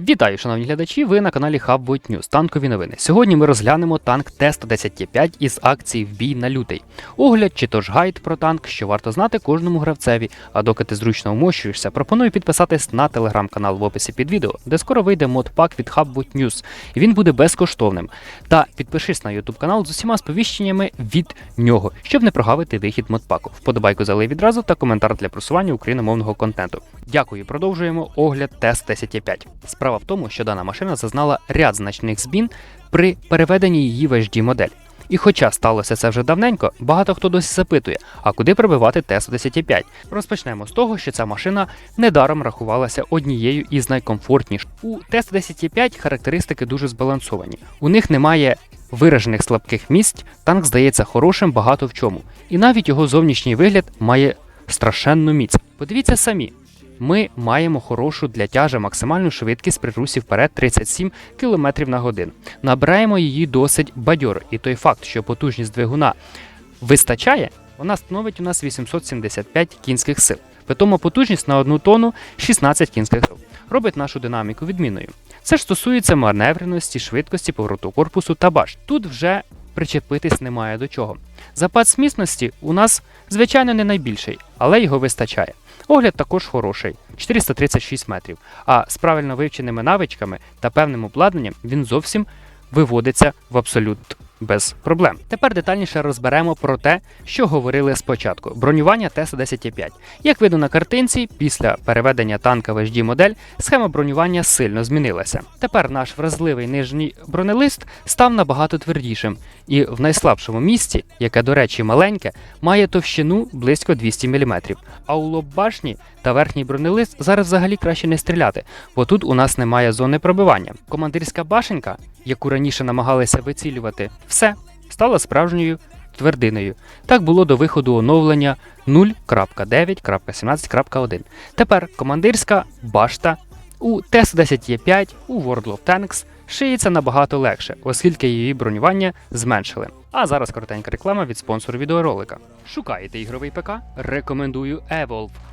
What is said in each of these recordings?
Вітаю, шановні глядачі! Ви на каналі Hubboat News. Танкові новини. Сьогодні ми розглянемо танк Т-110Є5 із акції в бій на лютий. Огляд чи то ж гайд про танк, що варто знати кожному гравцеві. А доки ти зручно вмощуєшся, пропоную підписатись на телеграм-канал в описі під відео, де скоро вийде модпак від Hubboat News. Він буде безкоштовним. Та підпишись на YouTube канал з усіма сповіщеннями від нього, щоб не прогавити вихід модпаку. Вподобайку залий відразу та коментар для просування україномовного контенту. Дякую, продовжуємо огляд Т-110Є5. Справа в тому, що дана машина зазнала ряд значних змін при переведенні її в HD модель. І хоча сталося це вже давненько, багато хто досі запитує, а куди прибивати Т-110Є5. Розпочнемо з того, що ця машина недаром рахувалася однією із найкомфортніших. У Т-110Є5 характеристики дуже збалансовані. У них немає виражених слабких місць, танк здається хорошим багато в чому. І навіть його зовнішній вигляд має страшенну міць. Подивіться самі. Ми маємо хорошу для тяжа максимальну швидкість при русі вперед 37 км на годину. Набираємо її досить бадьоро, і той факт, що потужність двигуна вистачає, вона становить у нас 875 кінських сил. Питома потужність на одну тонну 16 кінських сил. Робить нашу динаміку відмінною. Це ж стосується маневреності, швидкості повороту корпусу та баш. Тут вже причепитись немає до чого. Запас міцності у нас, звичайно, не найбільший, але його вистачає. Огляд також хороший 436 метрів. А з правильно вивченими навичками та певним обладнанням він зовсім виводиться в абсолют без проблем. Тепер детальніше розберемо про те, що говорили спочатку: бронювання Т-110Є5. Як видно на картинці, після переведення танка в HD модель схема бронювання сильно змінилася. Тепер наш вразливий нижній бронелист став набагато твердішим, і в найслабшому місці, яке, до речі, маленьке, має товщину близько 200 мм. А у лоб башні та верхній бронелист зараз взагалі краще не стріляти, бо тут у нас немає зони пробивання. Командирська башенька, яку раніше намагалися вицілювати, все стала справжньою твердиною. Так було до виходу оновлення 0.9.17.1. Тепер командирська башта у Т-110Є5 у World of Tanks шиється набагато легше, оскільки її бронювання зменшили. А зараз коротенька реклама від спонсору відеоролика. Шукаєте ігровий ПК? Рекомендую Evolve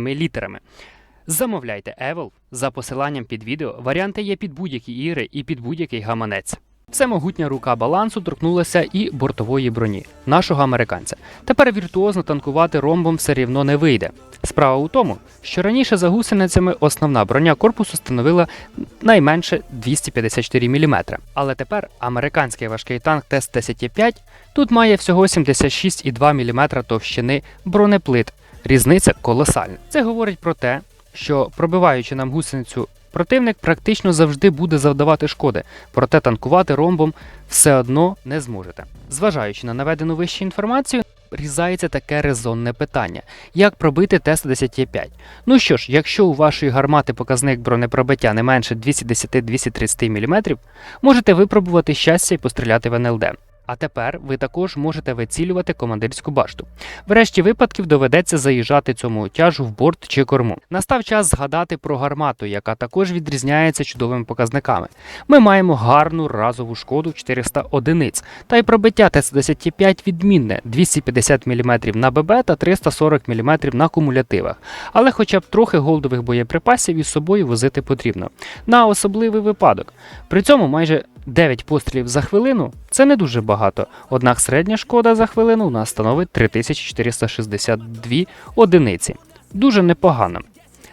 літерами. Замовляйте Evolve за посиланням під відео. Варіанти є під будь-які ігри і під будь-який гаманець. Всемогутня рука балансу торкнулася і бортової броні нашого американця. Тепер віртуозно танкувати ромбом все рівно не вийде. Справа у тому, що раніше за гусеницями основна броня корпусу становила найменше 254 мм. Але тепер американський важкий танк Т-110Є5 тут має всього 76,2 мм товщини бронеплит. Різниця колосальна. Це говорить про те, що пробиваючи нам гусеницю, противник практично завжди буде завдавати шкоди, проте танкувати ромбом все одно не зможете. Зважаючи на наведену вище інформацію, різається таке резонне питання: як пробити Т-110Є5? Ну що ж, якщо у вашої гармати показник бронепробиття не менше 210-230 мм, можете випробувати щастя і постріляти в НЛД. А тепер ви також можете вицілювати командирську башту. Врешті випадків доведеться заїжджати цьому тяжу в борт чи корму. Настав час згадати про гармату, яка також відрізняється чудовими показниками. Ми маємо гарну разову шкоду 400 одиниць, та й пробиття Т-110Є5 відмінне 250 мм на ББ та 340 мм на кумулятивах. Але хоча б трохи голдових боєприпасів із собою возити потрібно. На особливий випадок. При цьому майже 9 пострілів за хвилину це не дуже багато, однак середня шкода за хвилину у нас становить 3462 одиниці. Дуже непогано.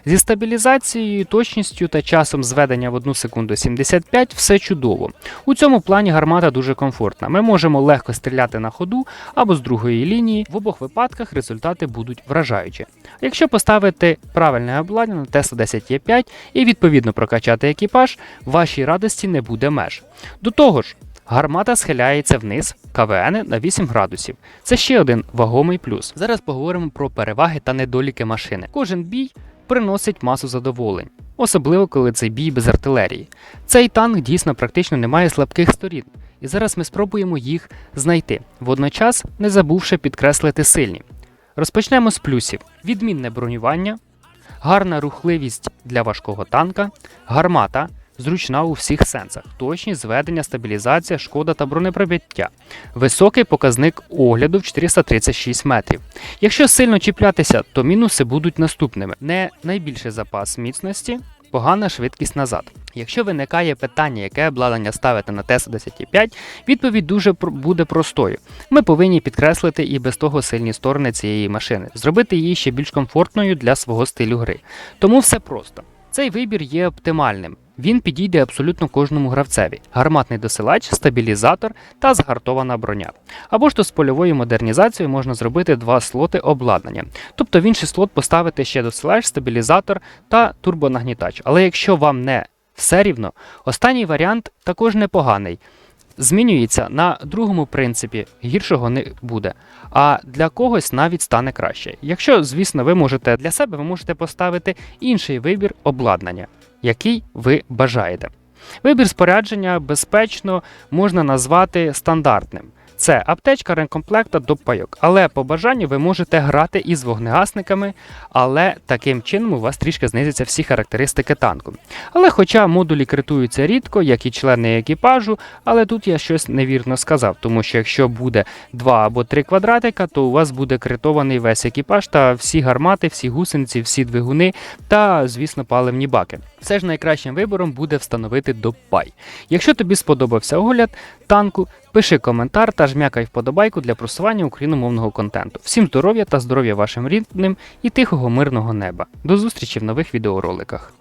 Зі стабілізацією, точністю та часом зведення в 1 секунду 75 все чудово. У цьому плані гармата дуже комфортна. Ми можемо легко стріляти на ходу або з другої лінії. В обох випадках результати будуть вражаючі. Якщо поставити правильне обладнання на Т-110Є5 і відповідно прокачати екіпаж, вашій радості не буде меж. До того ж, Гармата схиляється вниз, КВН на 8 градусів. Це ще один вагомий плюс. Зараз поговоримо про переваги та недоліки машини. Кожен бій приносить масу задоволень. особливо коли це бій без артилерії. Цей танк дійсно практично не має слабких сторін, і зараз ми спробуємо їх знайти, водночас не забувши підкреслити сильні. Розпочнемо з плюсів: відмінне бронювання, гарна рухливість для важкого танка, гармата. Зручна у всіх сенсах, точність, зведення, стабілізація, шкода та бронепробиття. Високий показник огляду в 436 метрів. Якщо сильно чіплятися, то мінуси будуть наступними: не найбільший запас міцності, погана швидкість назад. Якщо виникає питання, яке обладнання ставити на Т-105, відповідь дуже буде простою. Ми повинні підкреслити і без того сильні сторони цієї машини, зробити її ще більш комфортною для свого стилю гри. Тому все просто. Цей вибір є оптимальним. Він підійде абсолютно кожному гравцеві: гарматний досилач, стабілізатор та згартована броня. Або ж то з польовою модернізацією можна зробити два слоти обладнання. Тобто в інший слот поставити ще досилач, стабілізатор та турбонагнітач. Але якщо вам не все рівно, останній варіант також непоганий. Змінюється на другому принципі, гіршого не буде. А для когось навіть стане краще. Якщо, звісно, ви можете для себе, ви можете поставити інший вибір обладнання, який ви бажаєте. Вибір спорядження безпечно можна назвати стандартним. Це аптечка ремкомплекта до пайок. Але по бажанню ви можете грати із вогнегасниками, але таким чином у вас трішки знизяться всі характеристики танку. Але хоча модулі критуються рідко, як і члени екіпажу, але тут я щось невірно сказав, тому що якщо буде два або три квадратика, то у вас буде критований весь екіпаж та всі гармати, всі гусениці, всі двигуни та, звісно, паливні баки. Все ж найкращим вибором буде встановити допай. Якщо тобі сподобався огляд танку, пиши коментар та жмякай вподобайку для просування україномовного контенту. Всім здоров'я та здоров'я вашим рідним і тихого мирного неба. До зустрічі в нових відеороликах.